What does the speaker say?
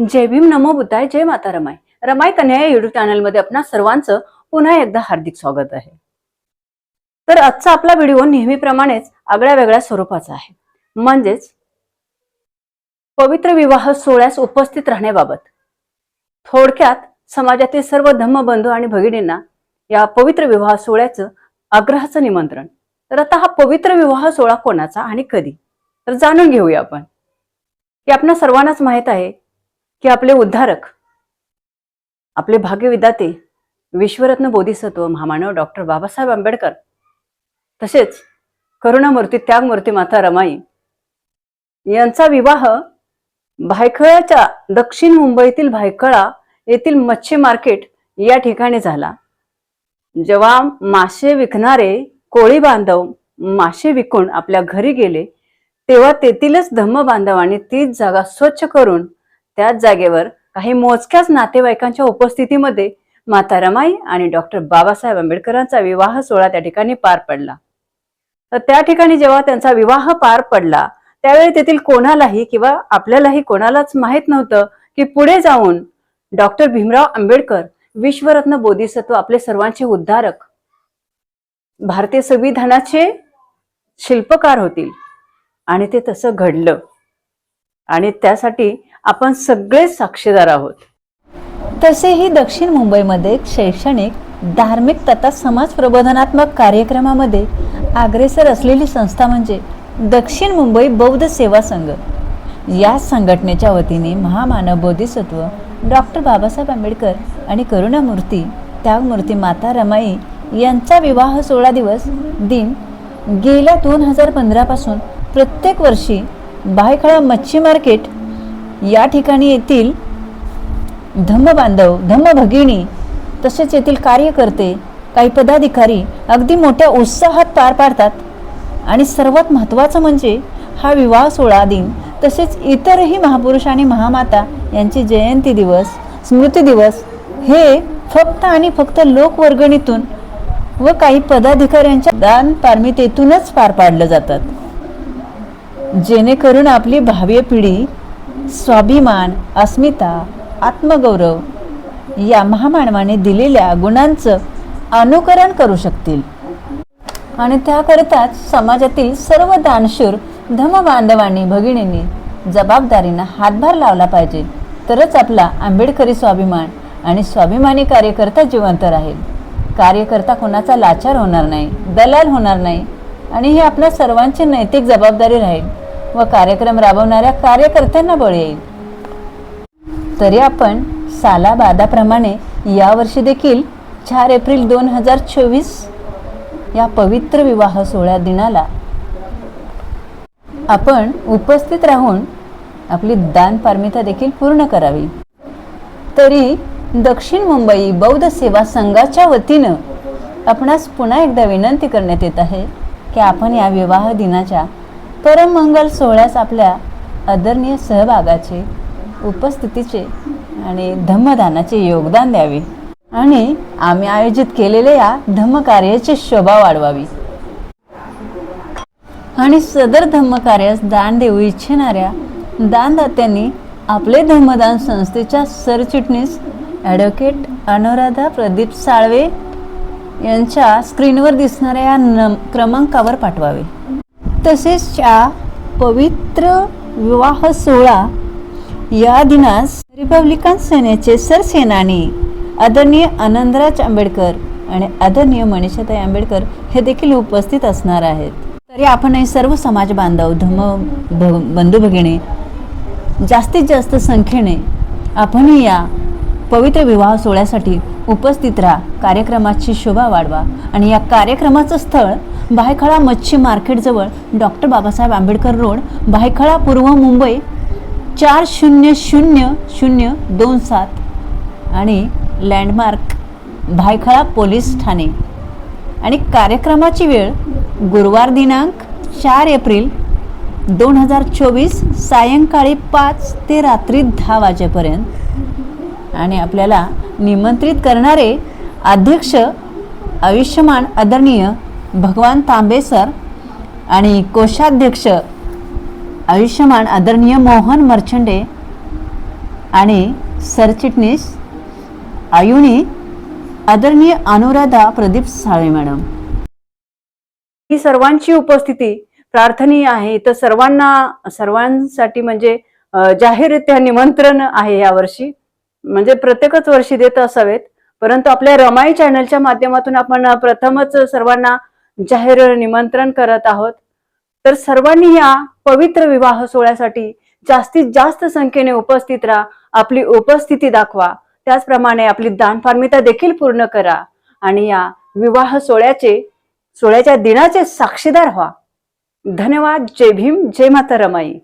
जय भीम नमो बुद्धाय जय माता रमाय. रमाय कन्या या युट्यूब चॅनलमध्ये आपणा सर्वांचं पुन्हा एकदा हार्दिक स्वागत आहे. तर आजचा आपला व्हिडिओ नेहमीप्रमाणेच आगळ्या वेगळ्या स्वरूपाचा आहे. म्हणजेच पवित्र विवाह सोहळ्यास उपस्थित राहण्याबाबत. थोडक्यात समाजातील सर्व धम्मबंधू आणि भगिनींना या पवित्र विवाह सोहळ्याचं आग्रहाचं निमंत्रण. तर आता हा पवित्र विवाह सोहळा कोणाचा आणि कधी? तर जाणून घेऊया आपण. की आपणा सर्वांनाच माहीत आहे की आपले उद्धारक आपले भाग्यविदाते विश्वरत्न बोधिसत्व महामानव डॉक्टर बाबासाहेब आंबेडकर तसेच करुणामूर्ती त्यागमूर्ती माता रमाई यांचा विवाह भायखळ्याच्या दक्षिण मुंबईतील भायखळा येथील मच्छी मार्केट या ठिकाणी झाला. जेव्हा मासे विकणारे कोळी बांधव मासे विकून आपल्या घरी गेले तेव्हा तेथीलच धम्म बांधवाने तीच जागा स्वच्छ करून त्याच जागेवर काही मोजक्याच नातेवाईकांच्या उपस्थितीमध्ये माता रमाई आणि डॉक्टर बाबासाहेब आंबेडकरांचा विवाह सोहळा त्या ठिकाणी पार पडला. तर त्या ठिकाणी जेव्हा त्यांचा विवाह पार पडला त्यावेळी तेथील कोणालाही किंवा आपल्यालाही कोणालाच माहीत नव्हतं की पुढे जाऊन डॉक्टर भीमराव आंबेडकर विश्वरत्न बोधिसत्व आपले सर्वांचे उद्धारक भारतीय संविधानाचे शिल्पकार होतील. आणि ते तसं घडलं. आणि त्यासाठी आपण सगळे साक्षीदार आहोत. तसेही दक्षिण मुंबईमध्ये शैक्षणिक धार्मिक तथा समाज प्रबोधनात्मक कार्यक्रमामध्ये अग्रेसर असलेली संस्था म्हणजे दक्षिण मुंबई बौद्ध सेवा संघ. या संघटनेच्या वतीने महामानव बोधिसत्व डॉक्टर बाबासाहेब आंबेडकर आणि करुणामूर्ती त्यागमूर्ती माता रमाई यांचा विवाह सोळा दिवस दिन गेल्या दोन हजार पंधरापासून प्रत्येक वर्षी बायखळा मच्छी मार्केट या ठिकाणी येथील धम्म बांधव धम्म भगिनी तसेच येथील कार्यकर्ते काही पदाधिकारी अगदी मोठ्या उत्साहात पार पाडतात. आणि सर्वात महत्त्वाचं म्हणजे हा विवाह सोहळा दिन तसेच इतरही महापुरुष आणि महामाता यांची जयंती दिवस स्मृती दिवस हे फक्त आणि फक्त लोकवर्गणीतून व काही पदाधिकाऱ्यांच्या दान पारमितेतूनच पार पाडलं जातात. जेणेकरून आपली भावी पिढी स्वाभिमान अस्मिता आत्मगौरव या महामानवाने दिलेल्या गुणांचं अनुकरण करू शकतील. आणि त्याकरिताच समाजातील सर्व दानशूर धमबांधवांनी भगिनींनी जबाबदारीनं हातभार लावला पाहिजे. तरच आपला आंबेडकरी स्वाभिमान आणि स्वाभिमानी कार्यकर्ता जिवंत राहील. कार्यकर्ता कोणाचा लाचार होणार नाही दलाल होणार नाही. आणि ही आपल्या सर्वांची नैतिक जबाबदारी राहील. व कार्यक्रम राबवणाऱ्या कार्यकर्त्यांना बळ येईल. तरी आपण सालाबादाप्रमाणे यावर्षी देखील चार एप्रिल दोन हजार चोवीस या पवित्र विवाह सोहळ्या दिनाला आपण उपस्थित राहून आपली दान पारमिता देखील पूर्ण करावी. तरी दक्षिण मुंबई बौद्ध सेवा संघाच्या वतीनं आपणास पुन्हा एकदा विनंती करण्यात येत आहे की आपण या विवाह दिनाच्या परममंगल सोहळ्यास आपल्या आदरणीय सहभागाचे उपस्थितीचे आणि धम्मदानाचे योगदान द्यावे. आणि आम्ही आयोजित केलेल्या या धम्मकार्याची शोभा वाढवावी. आणि सदर धम्मकार्यास दान देऊ इच्छिणाऱ्या दानदात्यांनी आपले धम्मदान संस्थेच्या सरचिटणीस ॲडव्होकेट अनुराधा प्रदीप साळवे यांच्या स्क्रीनवर दिसणाऱ्या या नम क्रमांकावर पाठवावे. तसेच पवित्र विवाह सोहळा या दिनास रिपब्लिकन सेनेचे सरसेनानी आदरणीय आनंदराज आंबेडकर आणि आदरणीय मनीषाताई आंबेडकर हे देखील उपस्थित असणार आहेत. तरी आपण हे सर्व समाज बांधव धम्म भ बंधू भगिनी जास्तीत जास्त संख्येने आपणही या पवित्र विवाह सोहळ्यासाठी उपस्थित राहा. कार्यक्रमाची शोभा वाढवा आणि या कार्यक्रमाचं स्थळ भायखळा मच्छी मार्केटजवळ डॉक्टर बाबासाहेब आंबेडकर रोड भायखळा पूर्व मुंबई चार शून्य शून्य शून्य दोन सात आणि लँडमार्क भायखळा पोलीस ठाणे. आणि कार्यक्रमाची वेळ गुरुवार दिनांक चार एप्रिल दोन हजार चोवीस सायंकाळी पाच ते रात्री दहा वाजेपर्यंत. आणि आपल्याला निमंत्रित करणारे अध्यक्ष आयुष्यमान आदरणीय भगवान तांबे सर आणि कोषाध्यक्ष आयुष्यमान आदरणीय मोहन मर्चंडे आणि सरचिटणीस आयुणी आदरणीय अनुराधा प्रदीप साळे मॅडम. ही सर्वांची उपस्थिती प्रार्थनीय आहे. तर सर्वांना सर्वांसाठी म्हणजे जाहीररित्या निमंत्रण आहे यावर्षी म्हणजे प्रत्येकच वर्षी देत असावेत. परंतु आपल्या रमाई चॅनलच्या माध्यमातून आपण प्रथमच सर्वांना जाहीर निमंत्रण करत आहोत. तर सर्वांनी या पवित्र विवाह सोहळ्यासाठी जास्तीत जास्त संख्येने उपस्थित राहा. आपली उपस्थिती दाखवा. त्याचप्रमाणे आपली दानफार्मिता देखील पूर्ण करा. आणि या विवाह सोहळ्याचे सोहळ्याच्या दिनाचे साक्षीदार व्हा. धन्यवाद. जय भीम. जय माता रमाई.